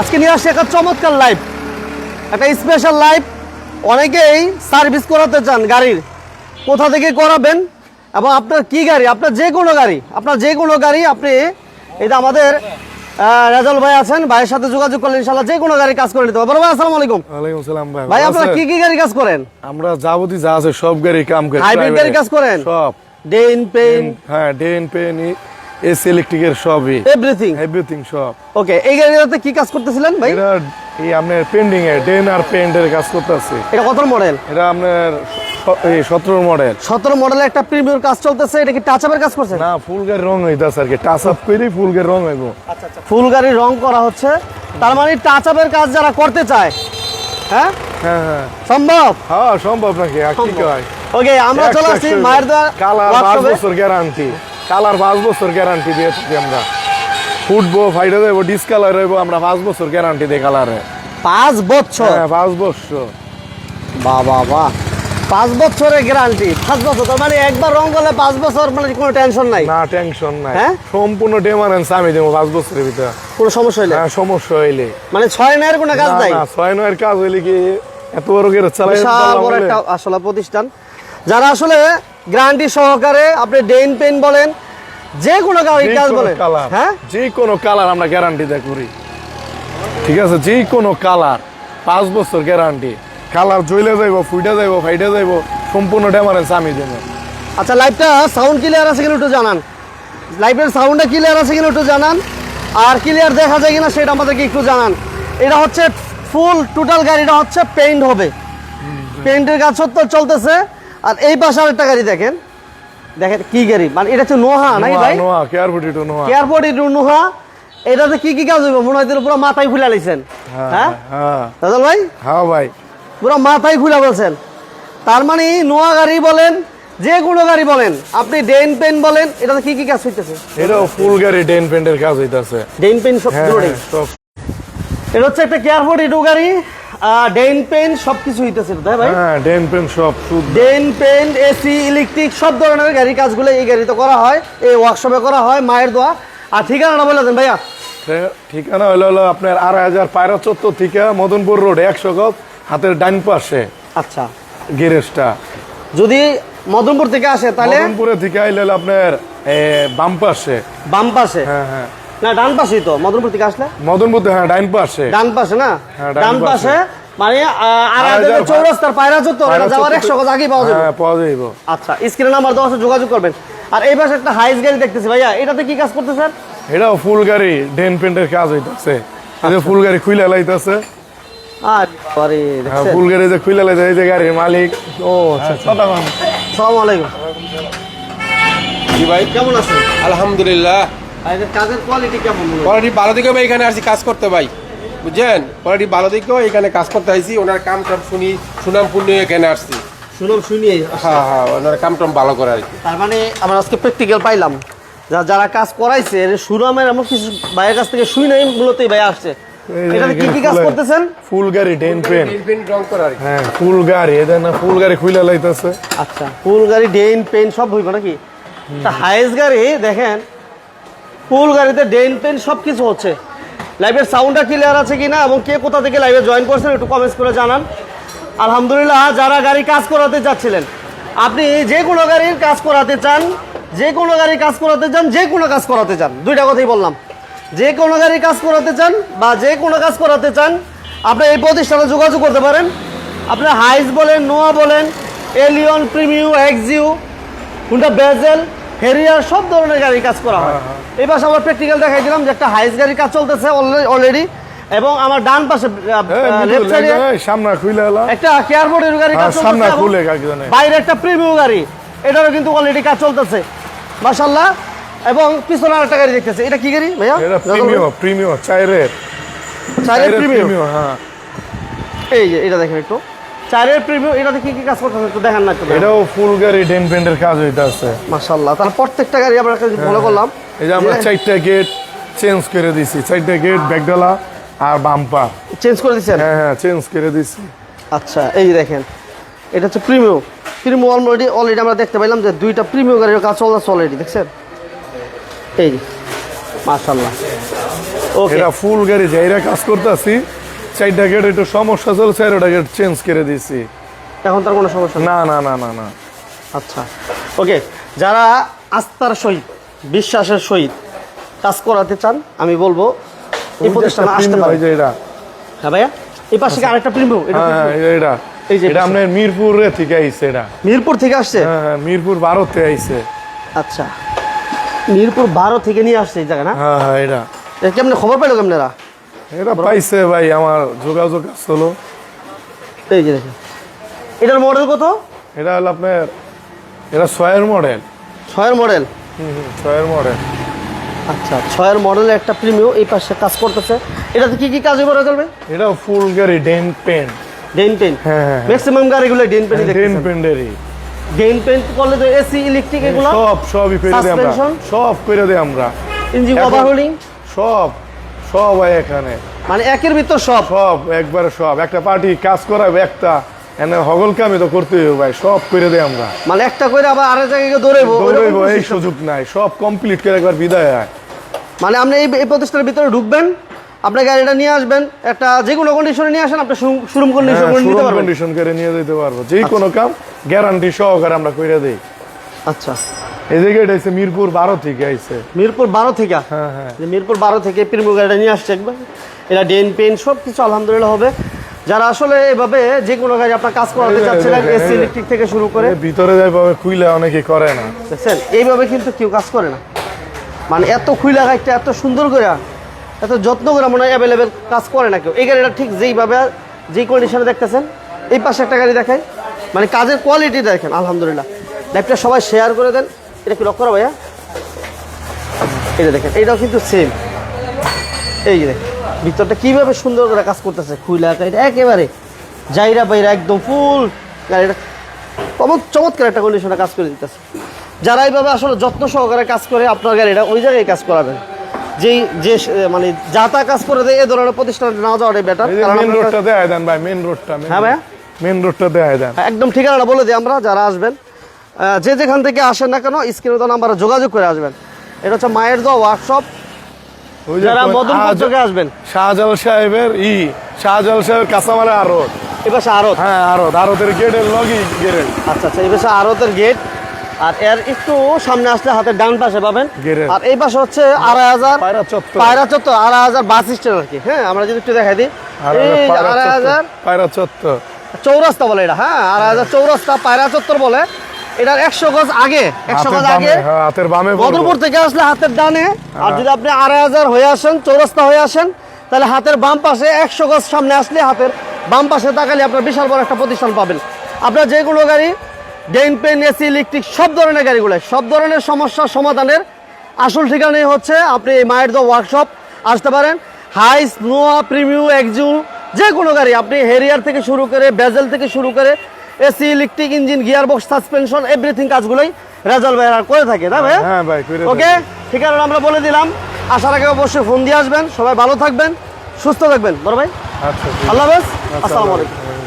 আজকে নিয়ে আসছি একটা চমৎকার লাইভ একটা স্পেশাল লাইভ অনেকেই সার্ভিস করাতে চান গাড়ির। কোথা থেকে করাবেন এবং আপনার কি গাড়ি? আপনার যে কোনো গাড়ি আপনার যে কোনো গাড়ি আপনি এটা আমাদের রেজাল ভাই আছেন ভাইয়ের সাথে যোগাযোগ করলে ইনশাল্লাহ যে কোনো গাড়ি কাজ করে নিতে পারব। ভাই আসসালামু আলাইকুম। ওয়ালাইকুম সালাম ভাই ভাই আপনারা কি কি গাড়ি কাজ করেন? আমরা যাবতীয় যা আছে সব গাড়ি কাম করি হাইব্রিড গাড়ি কাজ করেন? সব। ডেইন পেইন হ্যাঁ ডেন পেন এসি ইলেকট্রিকের সবই। এভরিথিং এভরিথিং সব। ওকে এই গাড়িটাতে কি কাজ করতেছিলেন ভাই? এটা এই আপনার পেন্ডিং এ ডেন আর পেন্টের কাজ করতেছে। এটা কত মডেল এটা আপনার সতেরো মডেল সতেরো মডেলের একটা প্রিমিয়ার কাজ চলতেছে এটা কি টাচ আপের কাজ করছেন না ফুল গাড়ি রং হইতাছে আর কি। টাচ আপ করে ফুল গাড়ি রং হইব। ফুল গাড়ি রং করা হচ্ছে। তার মানে টাচ আপের কাজ যারা করতে চায় হ্যাঁ? হ্যাঁ হ্যাঁ। সম্ভব? হ্যাঁ সম্ভব নাকি? কি কয়? ওকে আমরা চলে আসছি মায়ের দোয়া কালার পাঁচ। বছর গ্যারান্টি কালার পাঁচ বছর গ্যারান্টি দিয়ে থাকি আমরা। ফুটবো ফাইটে দেবো ডিসকালার হইব আমরা পাঁচ বছর গ্যারান্টি দিই কালারে পাঁচ বছর? হ্যাঁ পাঁচ বছর। বাহ বাহ পাঁচ বছরের গ্যারান্টি পাঁচ বছর তার মানে একবার রং করলে পাঁচ বছর মানে কোনো টেনশন নাই। না টেনশন নাই। হ্যাঁ? সম্পূর্ণ ডেমারেন্স আমি দেবো পাঁচ বছরের ভিতরে। কোনো সমস্যা হইলে? হ্যাঁ সমস্যা হইলে। মানে ছয় নয়ের কোনো কাজ নাই? না, ছয় নয়ের কাজ হইলে কি এত বড় করে চালাই বিশাল বড় একটা আসলে প্রতিষ্ঠান। যারা আসলে গ্যারান্টি সহকারে আপনি ডেইন পেন বলেন যে কোনো গাড়ি কাজ বলেন। হ্যাঁ? যে কোনো কালার আমরা গ্যারান্টি দেয় করি ঠিক আছে? যে কোনো কালার পাঁচ বছর গ্যারান্টি কালার জ্বলে যাইব ফুইটে যাইব ফাইটে যাইব সম্পূর্ণ ডেমারেন্স আমি দেবো। আচ্ছা লাইভটা সাউন্ড ক্লিয়ার আছে কিনা একটু জানান। লাইভের সাউন্ডটা ক্লিয়ার আছে কিনা একটু জানান। আর ক্লিয়ার দেখা যায় কিনা সেটা আমাদেরকে একটু জানান। এটা হচ্ছে ফুল টোটাল গাড়িটা হচ্ছে পেইন্ট হবে। পেইন্টের কাজ সত্তর চলতেছে। আর এই পাশে আরেকটা গাড়ি দেখেন। দেখেন কি গাড়ি? মানে এটা হচ্ছে নোহা নাকি ভাই? নোয়া কেয়ার ফুটি টু নোয়া এয়ারপোর্ট একটু নোহা। এটাতে কি কি কাজ হইব? মনে হয় পুরো মাথায় খুলে লাইছেন। হ্যাঁ হ্যাঁ? দাদা ভাই? হ্যাঁ ভাই। পুরো মাথায় খুলে বলছেন। তার মানে নোয়া গাড়ি বলেন যে কোনো গাড়ি বলেন আপনি ডেন পেন বলেন এটাতে কি কি কাজ হইতেছে? এটাও ফুল গাড়ি ডেন পেন্টের কাজ হইতাছে। ডেন পেন সব হ্যাঁ পুরোটাই। হ্যাঁ, এটা হচ্ছে একটা কেয়ারফোর্ড ইটু গাড়ি। ডেন পেন সব কিছু হইতেছে তাই ভাই? হ্যাঁ ডেন পেন সব ডেন পেন এসি ইলেকট্রিক সব ধরনের গাড়ি কাজগুলো এই গাড়িতে করা হয় এই ওয়ার্কশপে করা হয় মায়ের দোয়া। আর ঠিকানাটা বলে দেন ভাইয়া। ঠিকানা হলো হলো আপনার আড়াই হাজার পায়রা চত্বর থেকে মদনপুর রোড একশো গজ হাতের ডাইন পাশে। আচ্ছা। গ্যারেজটা। যদি মদনপুর থেকে আসে তাহলে? মদনপুরে থেকে আইলে আপনার বাম পাশে। বাম পাশে। হ্যাঁ হ্যাঁ। না ডান পাশেই তো মদনপুর থেকে আসলে? মদনপুর হ্যাঁ ডাইন পাশে। ডান পাশে না? হ্যাঁ, ডান ডান পাশে। মানে চৌরাস্তার পায়রা পায়রা যাওয়ার একশো গজ আগেই পাওয়া যাবে। হ্যাঁ পাওয়া যাইব। আচ্ছা স্ক্রিনে নাম্বার দেওয়া আছে যোগাযোগ করবেন। আর এই পাশে একটা হাইস গাড়ি দেখতেছি ভাইয়া এটাতে কি কাজ করতেছেন এটাও ফুল গাড়ি ডেন পেন্টের কাজ হইতাছে। এই ফুল গাড়ি খুইলা লাইতাছে। আরে হ্যাঁ দেখছেন? ফুল গাড়ি যে খুইলা লাইতে এই যে গাড়ির মালিক। ও আচ্ছা আচ্ছা। আলাইকুম জি ভাই। কেমন আছেন? আলহামদুলিল্লাহ। কোয়ালিটি কেমন মনে ভালো দিকেও ভাই এখানে আসছি কাজ করতে ভাই। বুঝছেন? কোয়ালিটি ভালো দিকেও এখানে কাজ করতে আইছি ওনার কাম টাম শুনি সুনাম পুণ্য এখানে আসছি। শুনিয়ে হ্যাঁ হ্যাঁ ওনার কাম টাম ভালো করে আর কি। তার মানে আমরা আজকে প্র্যাকটিক্যাল পাইলাম। যারা কাজ করাইছে এর সুরামের এমন কিছু ভাইয়ের কাছ থেকে শুই নাই মূলত ভাই আসছে। এটাতে কি কি কাজ করতেছেন? ফুল গাড়ি ডেন পেন। রং করা আর কি। হ্যাঁ ফুল গাড়ি না ফুল গাড়ি খুইলা লাইতাছে। আচ্ছা ফুল গাড়ি ডেইন পেন সব হইব নাকি? তা হাইস গাড়ি দেখেন ফুল গাড়িতে ডেইন পেন সব কিছু হচ্ছে। লাইভের সাউন্ডটা ক্লিয়ার আছে কিনা এবং কে কোথা থেকে লাইভে জয়েন করছেন একটু কমেন্টস করে জানান। আলহামদুলিল্লাহ, যারা গাড়ি কাজ করাতে যাচ্ছিলেন, আপনি যে কোনো গাড়ির কাজ করাতে চান, যে কোনো গাড়ির কাজ করাতে চান, যে কোনো কাজ করাতে চান, দুইটা কথাই বললাম। যে কোনো গাড়ির কাজ করাতে চান বা যে কোনো কাজ করাতে চান, আপনি এই প্রতিষ্ঠানে যোগাযোগ করতে পারেন। আপনি হাইস বলেন নোয়া বলেন Allion Premio Axio Honda Vezel Harrier সব ধরনের গাড়ির কাজ করা হয়। এই পাশে আমরা প্র্যাকটিক্যাল দেখাই দিলাম যে একটা হাইস গাড়ির কাজ চলতেছে অলরেডি এবং আমার ডান পাশে লেফট সাইডে সামনে এলা। একটা কেয়ারবোর্ডের গাড়ি কাজ হ্যাঁ, সামনে এবং খুলে বাইরে একটা প্রিমিয়াম গাড়ি। এটারও কিন্তু অলরেডি কাজ চলতেছে। মাশাল্লাহ এবং পিছনে আরেকটা গাড়ি দেখতেছে। এটা কি গাড়ি ভাইয়া? এটা প্রিমিয়াম প্রিমিয়াম চারের প্রিমিয়াম প্রিমিয়াম হ্যাঁ। এই যে এটা দেখেন একটু। চারের প্রিমিয়াম এটাতে কি কি কাজ করতেছে একটু দেখেন না এটাও ফুল গাড়ি ডেন পেন্টের কাজ হইতাছে। মাশাল্লাহ তাহলে প্রত্যেকটা গাড়ি আমরা জিনিস ফলো করলাম। এই যে আমরা চারটা গেট চেঞ্জ করে দিছি চারটা গেট ব্যাকডালা আর বাম্পার চেঞ্জ করে দিচ্ছেন হ্যাঁ হ্যাঁ চেঞ্জ করে দিছি। আচ্ছা এই যে দেখেন এটা হচ্ছে প্রিমিয়াম প্রিমিয়াম অলরেডি অলরেডি আমরা দেখতে পাইলাম যে দুইটা প্রিমিয়াম গাড়ির কাজ চলতেছে অলরেডি দেখছেন? এই যে মাশাল্লাহ ওকে এটা ফুল গাড়ি যাইরা কাজ করতেছি চারটা গেট একটু সমস্যা চলছে চারটা গেট চেঞ্জ করে দিছি এখন তার কোনো সমস্যা না না না না না। আচ্ছা। ওকে যারা আস্থার সহিত বিশ্বাসের সহিত কাজ করাতে চান আমি বলব এই প্রতিষ্ঠানে আসতে যে এটা। হ্যাঁ ভাইয়া এই পাশে কি আরেকটা প্রিমিয়াম এটা হ্যাঁ হ্যাঁ? এটা। এই যে এটা আপনার মিরপুর থেকে আইছে এটা। মিরপুর থেকে আসছে? হ্যাঁ হ্যাঁ মিরপুর ভারতে আইছে। আচ্ছা। মিরপুর বারো থেকে নিয়ে আসছে এই জায়গা না? হ্যাঁ হ্যাঁ এটা। এটা কেমনে খবর পেল কেমনেরা এটা পাইছে ভাই আমার যোগাযোগ আসলো। এই যে দেখেন। এটার মডেল কত? এটা হলো আপনার এটা ছয়ের মডেল ছয়ের মডেল হুম হুম ছয়ের মডেল আচ্ছা ছয়ের মডেলের একটা প্রিমিয়াম এই পাশে কাজ করতেছে। এটাতে কি কি কাজ করা চলবে এটা ফুল গাড়ি ডেন পেন। ডেন পেন্ট হ্যাঁ হ্যাঁ ম্যাক্সিমাম গাড়িগুলো ডেন পেন্ট ডেন দেখতেছেন। পেন্ডেরই ডেন পেন্ট করলে তো এসি ইলেকট্রিক এগুলো সব সবই করে দিই আমরা। সব করে দিই আমরা। ইঞ্জিন ওভারহোলিং সব। সব এখানে। মানে একের ভিতর সব? সব একবারে সব। একটা পার্টি কাজ করাবে একটা। এনে হগল কামে তো করতে হবে ভাই সব করে আমরা। মানে একটা করে আবার আরেক জায়গায় দৌড়াইবো দৌড়াইবো এই সুযোগ নাই। সব কমপ্লিট করে একবার বিদায় হয়। মানে আপনি এই প্রতিষ্ঠানের ভিতরে ঢুকবেন আপনার গাড়িটা নিয়ে আসবেন একটা যে কোনো কন্ডিশনে নিয়ে আসেন আপনি শোরুম কন্ডিশন করে নিতে পারবেন। কন্ডিশন করে নিয়ে যেতে পারব। যে কোনো কাম গ্যারান্টি সহকারে আমরা করে দেই। আচ্ছা। জায়গায় এটা হচ্ছে মিরপুর বারো থেকে আইছে। মিরপুর বারো থেকে? হ্যাঁ হ্যাঁ। মিরপুর বারো থেকে গাড়িটা নিয়ে আসছে একবার। এটা ডেন পেন সব কিছু আলহামদুলিল্লাহ হবে। যারা আসলে এভাবে যে কোনো আপনার কাজ করাতে এই যে, চাচ্ছিলেন এসি ইলেকট্রিক থেকে শুরু করে। ভিতরে খুইলে অনেকে করে না। দেখছেন? এইভাবে কিন্তু কেউ কাজ করে না। মানে এত খুইলা গাড়িটা এত সুন্দর করে এত যত্ন করে মনে হয় অ্যাভেলেবেল কাজ করে না কেউ। এই গাড়িটা ঠিক যেইভাবে যেই কন্ডিশনে দেখতেছেন এই পাশে একটা গাড়ি দেখায় মানে কাজের কোয়ালিটি দেখেন আলহামদুলিল্লাহ। লাইফটা সবাই শেয়ার করে দেন। এটা কি লক্ষ্য করা ভাইয়া? এটা দেখেন এইটাও কিন্তু সেম এই যে দেখেন ভিতরটা কীভাবে সুন্দর করে কাজ করতেছে খুইলা গাড়িটা একেবারে জাইরা বাইরা একদম ফুল। গাড়িটা চমৎ- চমৎকার একটা কন্ডিশনে কাজ করে দিতেছে। যারা এইভাবে আসলে যত্ন সহকারে কাজ করে আপনার গাড়িটা ওই জায়গায় কাজ করাবেন। যেই যে মানে যা তা কাজ করে দেয় এ ধরনের প্রতিষ্ঠান না যাওয়াটাই বেটার মেন রোডটা দেয় দেন ভাই মেন রোডটা হ্যাঁ ভাইয়া? মেন রোডটা দেয় দেন। একদম ঠিকানাটা বলে দিই আমরা যারা আসবেন যে যেখান থেকে আসেন না কেন স্ক্রিনে তো নাম্বারে যোগাযোগ করে আসবেন। এটা হচ্ছে মায়ের দোয়া ওয়ার্কশপ যারা কয়- মদনপুর থেকে আসবেন। শাহজাল সাহেবের ই শাহজাল সাহেবের এবার আরত হ্যাঁ আরত আরতের গেটের লগই গেটের আচ্ছা আচ্ছা গেট আর এর একটু সামনে আসলে হাতের ডান পাশে পাবেন। আর এই পাশে হচ্ছে আড়াই হাজার পায়রা চত্বর। আড়াই হাজার বাস স্ট্যান্ড আর কি। হ্যাঁ আমরা যদি একটু দেখাই দিই। আড়াই হাজার পায়রা চত্বর। চৌরাস্তা বলে এটা হ্যাঁ আড়াই হাজার চৌরাস্তা পায়রা চত্বর বলে। এটার একশো গজ আগে একশো গজ আগে। হ্যাঁ, হাতের বামে বদরপুর থেকে আসলে হাতের ডানে হ্যাঁ। আর যদি আপনি আড়াই হাজার হয়ে আসেন চৌরাস্তা হয়ে আসেন তাহলে হাতের বাম পাশে একশো গজ সামনে আসলে হাতের বাম পাশে তাকালে আপনার বিশাল বড় একটা প্রতিষ্ঠান পাবেন। আপনার যে কোনো গাড়ি ডেইন পেন এসি ইলেকট্রিক সব ধরনের গাড়িগুলো সব ধরনের সমস্যার সমাধানের আসল ঠিকানাই হচ্ছে আপনি এই মায়ের দো ওয়ার্কশপ আসতে পারেন। হাইস নোয়া প্রিমিউ এক্সু যে কোনো গাড়ি আপনি হেরিয়ার থেকে শুরু করে বেজেল থেকে শুরু করে AC electric engine gear box suspension everything কাজগুলোই রেজাল ভাই আর করে থাকে না ভাই? হ্যাঁ ভাই করে ওকে ঠিকানা আমরা বলে দিলাম। আসার আগে অবশ্যই ফোন দিয়ে আসবেন। সবাই ভালো থাকবেন সুস্থ থাকবেন। বড় ভাই। আচ্ছা আল্লাহ হাফেজ। আচ্ছা, আসসালামু আলাইকুম। হাফেজ।